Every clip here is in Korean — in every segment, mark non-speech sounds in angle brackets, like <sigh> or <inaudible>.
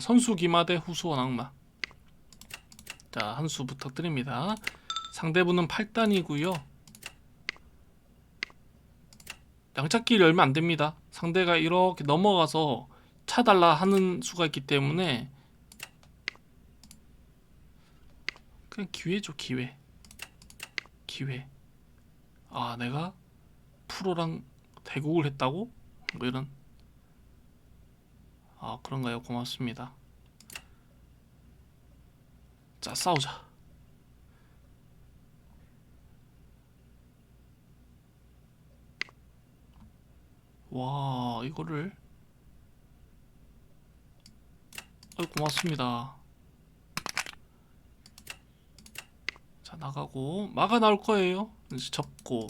선수 기마대 후수원 악마. 자, 한 수 부탁드립니다. 상대분은 8단이고요. 양착기를 열면 안 됩니다. 상대가 이렇게 넘어가서 차달라 하는 수가 있기 때문에 그냥 기회죠, 기회. 기회. 아, 내가 프로랑 대국을 했다고? 뭐 이런. 아, 그런가요? 고맙습니다. 자, 싸우자. 와, 이거를. 아, 고맙습니다. 자, 나가고. 마가 나올 거예요. 이제 접고.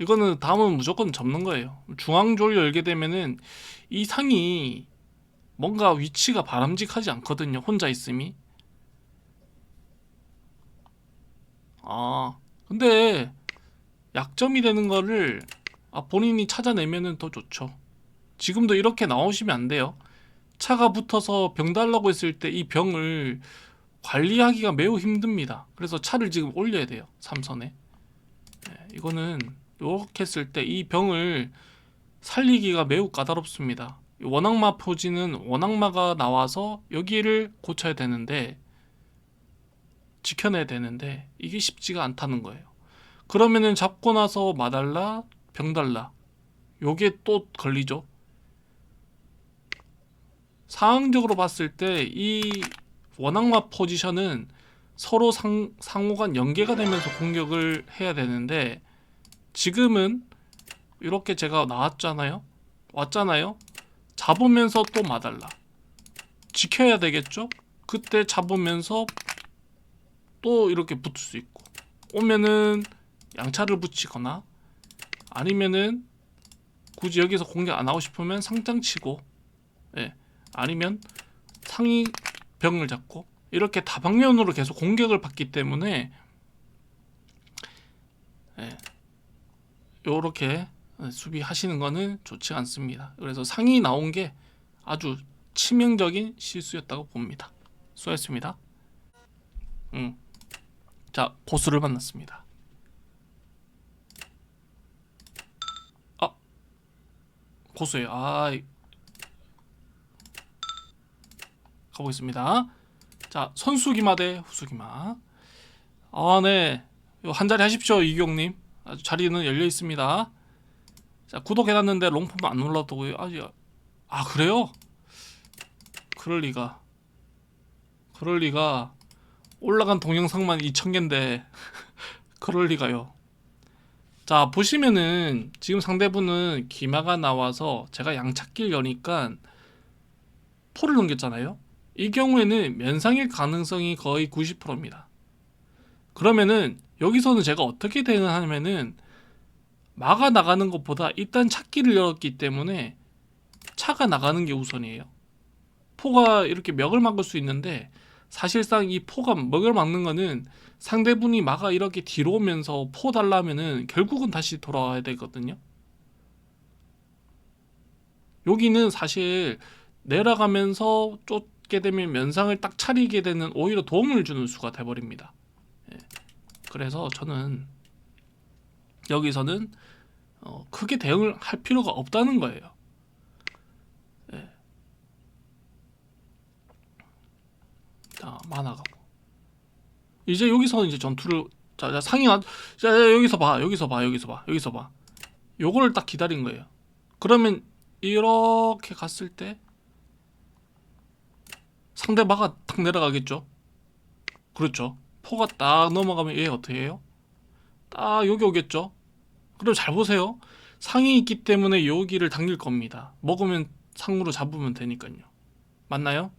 이거는 다음은 무조건 접는 거예요. 중앙조를 열게 되면은 이 상이 뭔가 위치가 바람직하지 않거든요. 혼자 있음이. 아, 근데 약점이 되는 거를 아, 본인이 찾아내면은 더 좋죠. 지금도 이렇게 나오시면 안 돼요. 차가 붙어서 병 달라고 했을 때 이 병을 관리하기가 매우 힘듭니다. 그래서 차를 지금 올려야 돼요. 삼선에. 네, 이거는 이렇게 했을 때 이 병을 살리기가 매우 까다롭습니다. 이 원악마 표지는 원악마가 나와서 여기를 고쳐야 되는데 지켜내야 되는데 이게 쉽지가 않다는 거예요. 그러면은 잡고 나서 마달라 병달라 요게 또 걸리죠. 상황적으로 봤을 때 이 원악마 포지션은 서로 상, 상호간 연계가 되면서 공격을 해야 되는데 지금은 이렇게 제가 나왔잖아요. 왔잖아요. 잡으면서 또 마달라. 지켜야 되겠죠? 그때 잡으면서 또 이렇게 붙을 수 있고 오면은 양차를 붙이거나 아니면은 굳이 여기서 공격 안 하고 싶으면 상장 치고 예 아니면 상위 병을 잡고 이렇게 다방면으로 계속 공격을 받기 때문에 예 요렇게 수비하시는 거는 좋지 않습니다. 그래서 상위 나온 게 아주 치명적인 실수였다고 봅니다. 수고했습니다. 음. 자, 보스를 만났습니다. 아, 고수예요. 아, 이- 가보겠습니다. 자, 선수기마 대 후수기마. 아, 네. 한 자리 하십시오, 이경님. 아주 자리는 열려 있습니다. 자, 구독해놨는데 롱폼 안 올라도고요. 아, 야. 아, 그래요? 그럴 리가. 그럴 리가. 올라간 동영상만 2,000개인데 <laughs> 그럴 리가요. 자, 보시면은 지금 상대분은 기마가 나와서 제가 양착기를 여니까 포를 넘겼잖아요. 이 경우에는 면상일 가능성이 거의 90%입니다. 그러면은 여기서는 제가 어떻게 대응하냐면은 막아 나가는 것보다 일단 찾기를 열었기 때문에 차가 나가는 게 우선이에요. 포가 이렇게 멱을 막을 수 있는데 사실상 이 포가 먹을 막는 거는 상대분이 막아 이렇게 뒤로 오면서 포 달라면은 결국은 다시 돌아와야 되거든요. 여기는 사실 내려가면서 쫓게 되면 면상을 딱 차리게 되는 오히려 도움을 주는 수가 돼버립니다. 예. 그래서 저는 여기서는 어, 크게 대응을 할 필요가 없다는 거예요. 예. 자, 만화가고. 이제 여기서 이제 전투를 자, 자 상이 안, 자, 자, 여기서 봐, 여기서 봐, 여기서 봐, 여기서 봐. 요거를 딱 기다린 거예요. 그러면 이렇게 갔을 때 상대 마가 탁 내려가겠죠. 그렇죠. 포가 딱 넘어가면 얘 어떻게 해요? 딱 여기 오겠죠. 그럼 잘 보세요. 상이 있기 때문에 여기를 당길 겁니다. 먹으면 상으로 잡으면 되니까요. 맞나요?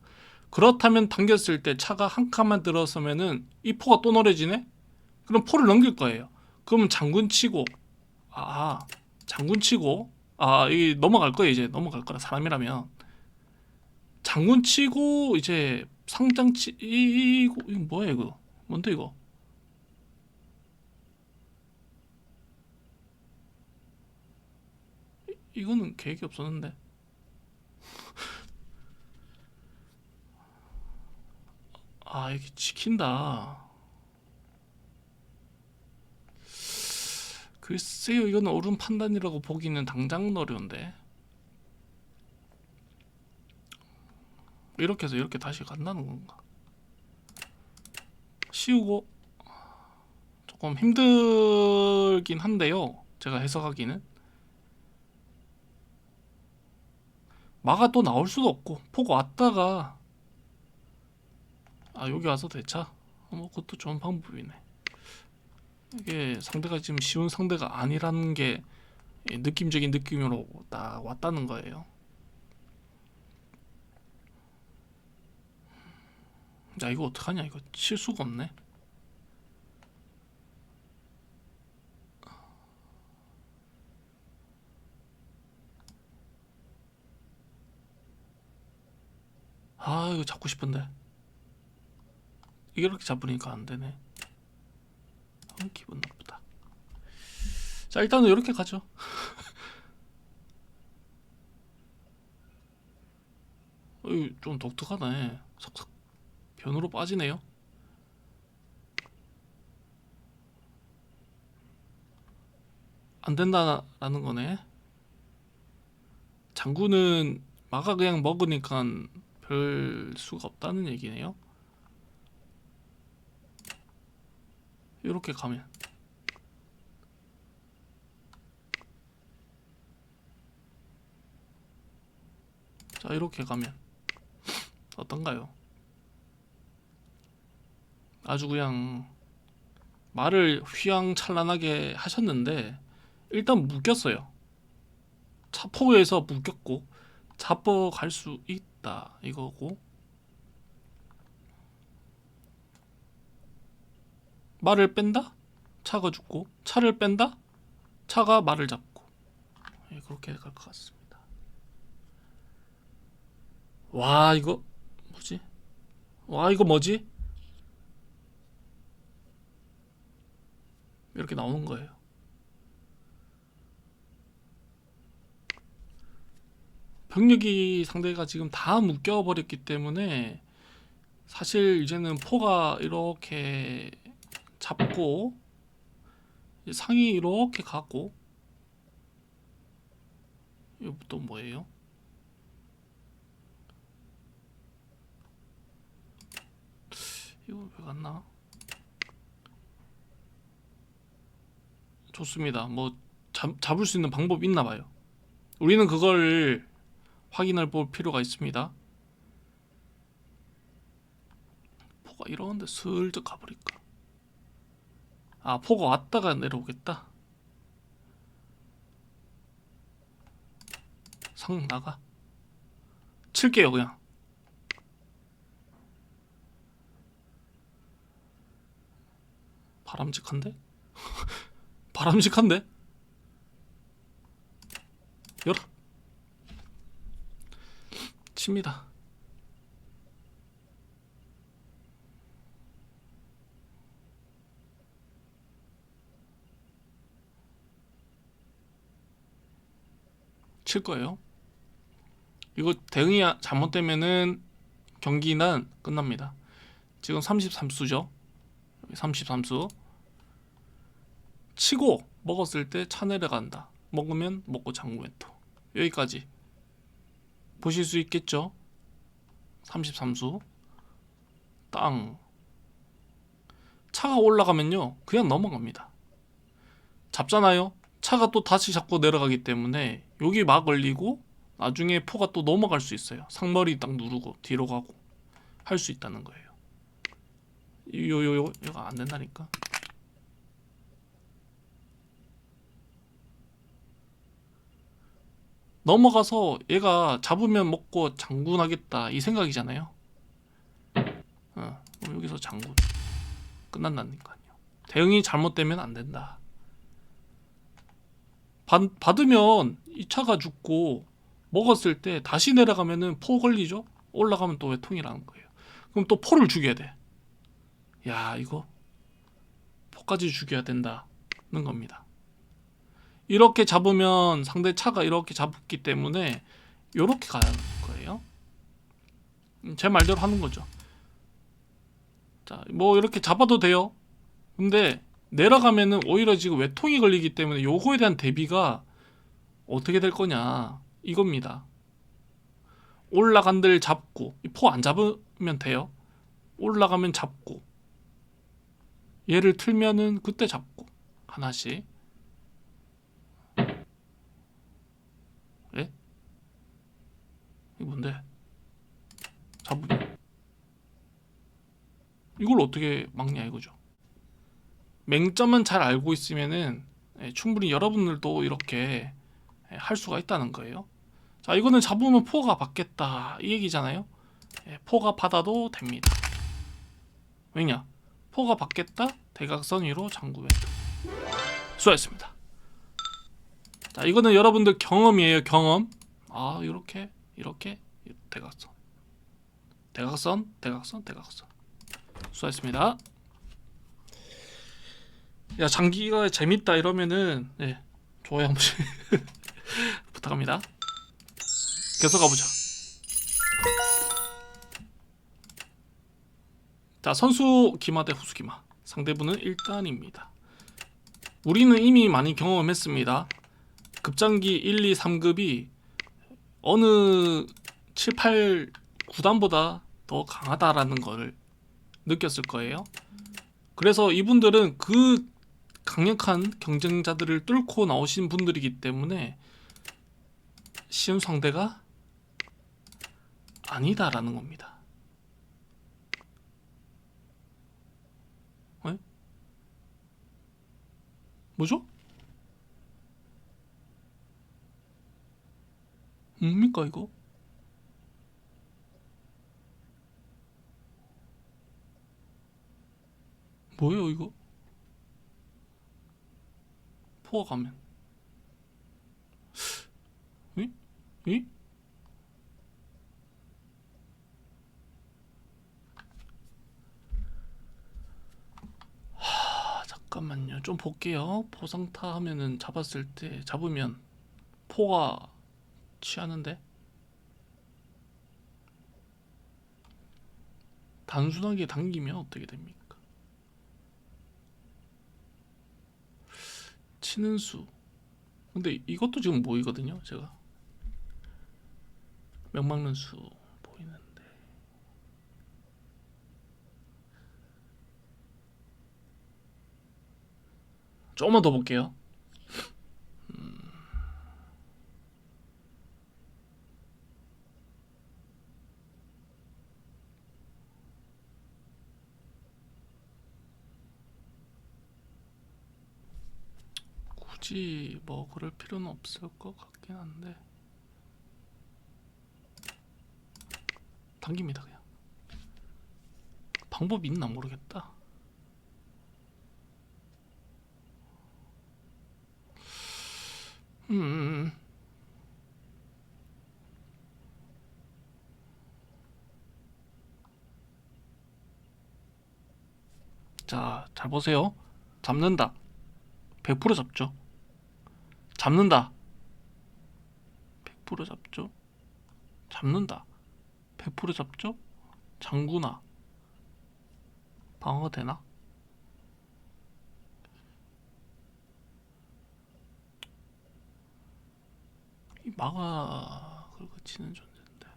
그렇다면 당겼을 때 차가 한 칸만 들어서면은 이 포가 또 노래지네? 그럼 포를 넘길 거예요. 그러면 장군 치고 아 장군 치고 아 이 넘어갈 거예요 이제 넘어갈 거라 사람이라면 장군 치고 이제 상장 치 이, 이거, 이거 뭐야 이거 뭔데 이거 이- 이거는 계획이 없었는데 <laughs> 아 이게 지킨다. 글쎄요 이건 옳은 판단이라고 보기는 당장 어려운데 이렇게 해서 이렇게 다시 간다는 건가? 씌우고 조금 힘들긴 한데요. 제가 해석하기는 마가 또 나올 수도 없고 포고 왔다가 아 여기 와서 대차 어, 뭐 그것도 좋은 방법이네. 이게 상대가 지금 쉬운 상대가 아니라는 게이 느낌적인 느낌으로 딱 왔다는 거예요. 야 이거 어떡하냐 이거 칠 수가 없네. 아 이거 잡고 싶은데 이렇게 잡으니까 안 되네. 아, 기분 나쁘다. 자 일단은 이렇게 가죠. <laughs> 좀 독특하네. 삭삭 변으로 빠지네요. 안 된다라는 거네. 장구는 마가 그냥 먹으니까 별 수가 없다는 얘기네요. 이렇게 가면 자 이렇게 가면 어떤가요? 아주 그냥 말을 휘황찬란하게 하셨는데 일단 묶였어요. 차포에서 묶였고 잡어 갈 수 있다 이거고 말을 뺀다 차가 죽고 차를 뺀다 차가 말을 잡고 예, 그렇게 갈 것 같습니다. 와 이거 뭐지? 와 이거 뭐지? 이렇게 나오는 거예요. 병력이 상대가 지금 다 묶여버렸기 때문에 사실 이제는 포가 이렇게 잡고 상이 이렇게 가고 이거 또 뭐예요? 이거 왜 갔나? 좋습니다. 뭐 잡, 잡을 수 있는 방법이 있나 봐요. 우리는 그걸 확인할 볼 필요가 있습니다. 포가 이러는데 슬쩍 가버릴까? 아 포가 왔다가 내려오겠다. 상 나가. 칠게요 그냥. 바람직한데? <laughs> 바람직한데? 열어. 칩니다. 칠 거예요. 이거 대응이 잘못되면은 경기는 끝납니다. 지금 33수죠. 33수. 치고 먹었을 때 차 내려간다. 먹으면 먹고 장구멘토. 여기까지 보실 수 있겠죠? 33수. 땅. 차가 올라가면요. 그냥 넘어갑니다. 잡잖아요. 차가 또 다시 잡고 내려가기 때문에 여기 막 걸리고 나중에 포가 또 넘어갈 수 있어요. 상머리 딱 누르고 뒤로 가고 할 수 있다는 거예요. 요요요 이거 안 된다니까. 넘어가서 얘가 잡으면 먹고 장군하겠다 이 생각이잖아요. 어, 여기서 장군 끝난다니까요. 대응이 잘못되면 안 된다. 받, 받으면 이 차가 죽고 먹었을 때 다시 내려가면은 포 걸리죠. 올라가면 또 외통이라는 거예요. 그럼 또 포를 죽여야 돼. 야 이거 포까지 죽여야 된다는 겁니다. 이렇게 잡으면 상대 차가 이렇게 잡기 때문에 이렇게 가는 거예요. 음, 제 말대로 하는 거죠. 자, 뭐 이렇게 잡아도 돼요. 근데 내려가면은 오히려 지금 외통이 걸리기 때문에 요거에 대한 대비가 어떻게 될 거냐 이겁니다. 올라간 데를 잡고 포 안 잡으면 돼요. 올라가면 잡고 얘를 틀면은 그때 잡고 하나씩. 예? 이거 뭔데? 잡으면 이걸 어떻게 막냐 이거죠. 맹점은 잘 알고 있으면은 예, 충분히 여러분들도 이렇게 예, 할 수가 있다는 거예요. 자, 이거는 잡으면 포가 받겠다 이 얘기잖아요. 예, 포가 받아도 됩니다. 왜냐? 포가 받겠다 대각선 위로 장구해. 수고했습니다. 자, 이거는 여러분들 경험이에요, 경험. 아, 이렇게 이렇게 대각선, 대각선, 대각선, 대각선. 수고했습니다. 야 장기가 재밌다 이러면은 네 좋아요 한 번씩 <laughs> 부탁합니다. 계속 가보자. 자 선수 기마 대 후수 기마 상대분은 1단입니다. 우리는 이미 많이 경험했습니다. 급장기 1, 2, 3급이 어느 7, 8, 9단보다 더 강하다라는 걸 느꼈을 거예요. 그래서 이분들은 그 강력한 경쟁자들을 뚫고 나오신 분들이기 때문에 쉬운 상대가 아니다라는 겁니다. 에? 뭐죠? 뭡니까 이거? 뭐예요 이거? 포가 가면 이? 이? 하, 잠깐만요 좀 볼게요 포상타 하면은 잡았을 때 잡으면 포가 취하는데 단순하게 당기면 어떻게 됩니까? 치는 수. 근데 이것도 지금 보이거든요, 제가. 명 막는 수 보이는데. 조금만 더 볼게요. 음. 굳이 뭐 그럴 필요는 없을 것 같긴 한데 당깁니다 그냥 방법이 있나 모르겠다 음 자, 잘 보세요. 잡는다. 100% 잡죠. 잡는다. 100% 잡죠. 잡는다. 100% 잡죠. 장구나. 방어 되나? 이 마가 그렇게 치는 존재인데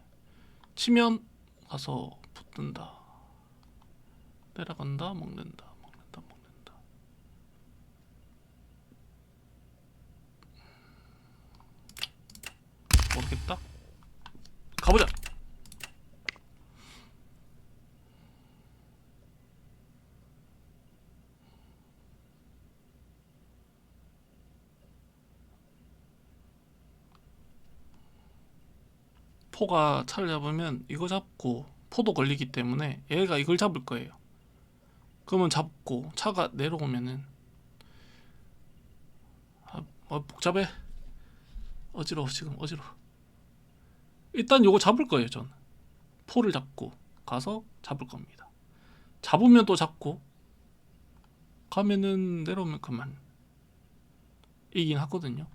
치면 가서 붙든다. 내려간다, 먹는다. 모르겠다. 가보자. 포가 차를 잡으면 이거 잡고 포도 걸리기 때문에 얘가 이걸 잡을 거예요. 그러면 잡고 차가 내려오면은 아, 어, 복잡해. 어지러워 지금 어지러워. 일단 요거 잡을 거예요 전. 포를 잡고 가서 잡을 겁니다. 잡으면 또 잡고 가면은 내려오면 그만 이긴 하거든요.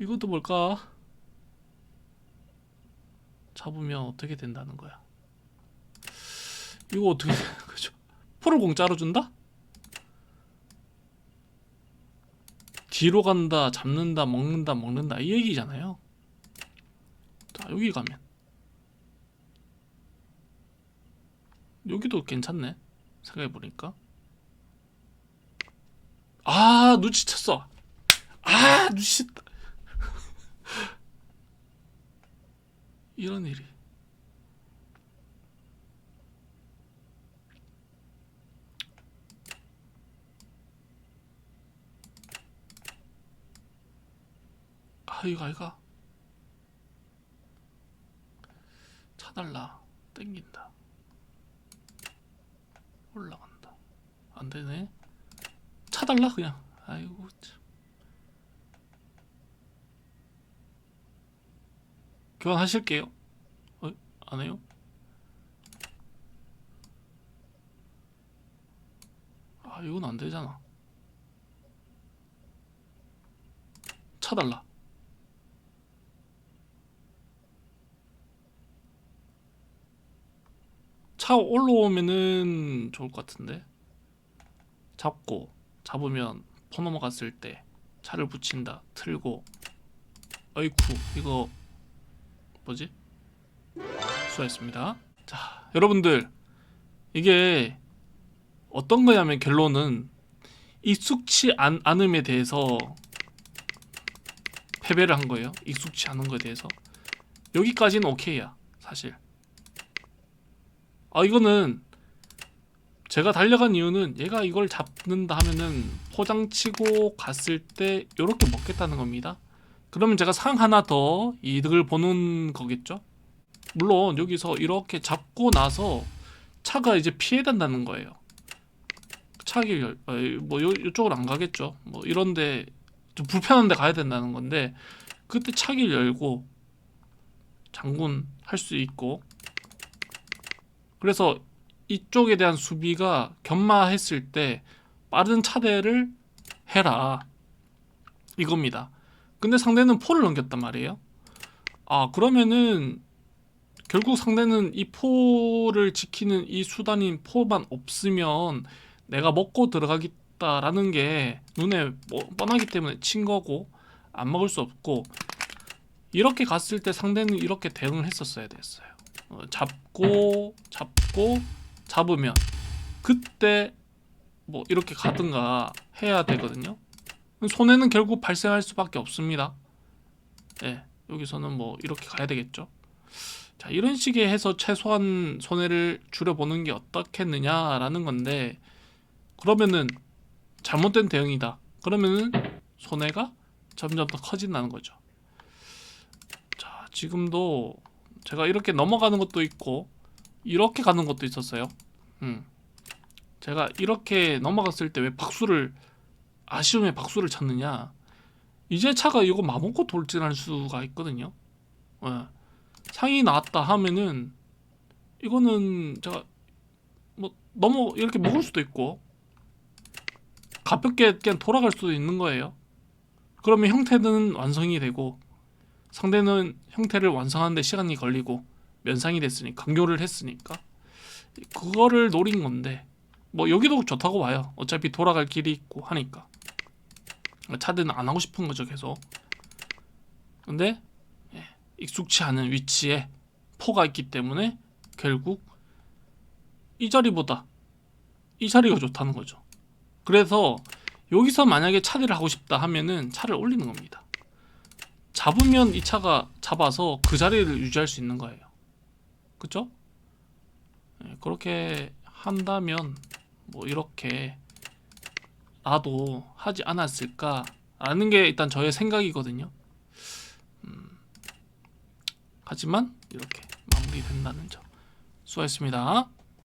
이것도 뭘까? 잡으면 어떻게 된다는 거야? 이거 어떻게 되는 <laughs> 거죠? 포를 공짜로 준다? 뒤로 간다, 잡는다, 먹는다, 먹는다 이 얘기잖아요. 자 여기 가면 여기도 괜찮네. 생각해 보니까 아 눈치챘어. 아 눈치챘다. <laughs> 이런 일이. 아 이거 아이가 차달라. 땡긴다. 올라간다. 안되네. 차달라 그냥. 아이고 참. 교환하실게요. 어? 안해요? 아 이건 안되잖아. 차달라 차 올라오면은 좋을 것 같은데. 잡고 잡으면 포 넘어갔을 때 차를 붙인다 틀고. 어이쿠 이거 뭐지? 수고했습니다. 자 여러분들 이게 어떤 거냐면 결론은 익숙치 않, 않음에 대해서 패배를 한 거예요. 익숙치 않은 거에 대해서. 여기까지는 오케이야 사실 아 이거는 제가 달려간 이유는 얘가 이걸 잡는다 하면은 포장치고 갔을 때 이렇게 먹겠다는 겁니다. 그러면 제가 상 하나 더 이득을 보는 거겠죠? 물론 여기서 이렇게 잡고 나서 차가 이제 피해된다는 거예요. 차길 뭐 요, 요쪽으로 안 가겠죠. 뭐 이런데 좀 불편한데 가야 된다는 건데 그때 차길 열고 장군 할 수 있고 그래서 이쪽에 대한 수비가 견마했을 때 빠른 차대를 해라 이겁니다. 근데 상대는 포를 넘겼단 말이에요. 아 그러면은 결국 상대는 이 포를 지키는 이 수단인 포만 없으면 내가 먹고 들어가겠다라는 게 눈에 뭐 뻔하기 때문에 친 거고 안 먹을 수 없고 이렇게 갔을 때 상대는 이렇게 대응을 했었어야 됐어요. 어, 잡고 잡고 잡으면 그때 뭐 이렇게 가든가 해야 되거든요. 손해는 결국 발생할 수밖에 없습니다. 네, 여기서는 뭐 이렇게 가야 되겠죠. 자, 이런 식의 해서 최소한 손해를 줄여보는 게 어떻겠느냐라는 건데 그러면은 잘못된 대응이다. 그러면은 손해가 점점 더 커진다는 거죠. 자, 지금도 제가 이렇게 넘어가는 것도 있고 이렇게 가는 것도 있었어요. 음. 제가 이렇게 넘어갔을 때 왜 박수를 아쉬움에 박수를 쳤느냐? 이제 차가 이거 마음먹고 돌진할 수가 있거든요. 예. 상이 나왔다 하면은 이거는 제가 뭐 넘어 이렇게 먹을 수도 있고 가볍게 그냥 돌아갈 수도 있는 거예요. 그러면 형태는 완성이 되고 상대는 형태를 완성하는데 시간이 걸리고 면상이 됐으니 강요를 했으니까 그거를 노린 건데 뭐 여기도 좋다고 봐요. 어차피 돌아갈 길이 있고 하니까 차들은 안 하고 싶은 거죠 계속. 근데 예, 익숙치 않은 위치에 포가 있기 때문에 결국 이 자리보다 이 자리가 좋다는 거죠. 그래서 여기서 만약에 차대를 하고 싶다 하면은 차를 올리는 겁니다. 잡으면 이 차가 잡아서 그 자리를 유지할 수 있는 거예요. 그죠? 네, 그렇게 한다면 뭐 이렇게 나도 하지 않았을까라는 게 일단 저의 생각이거든요. 음, 하지만 이렇게 마무리된다는 점. 수고했습니다.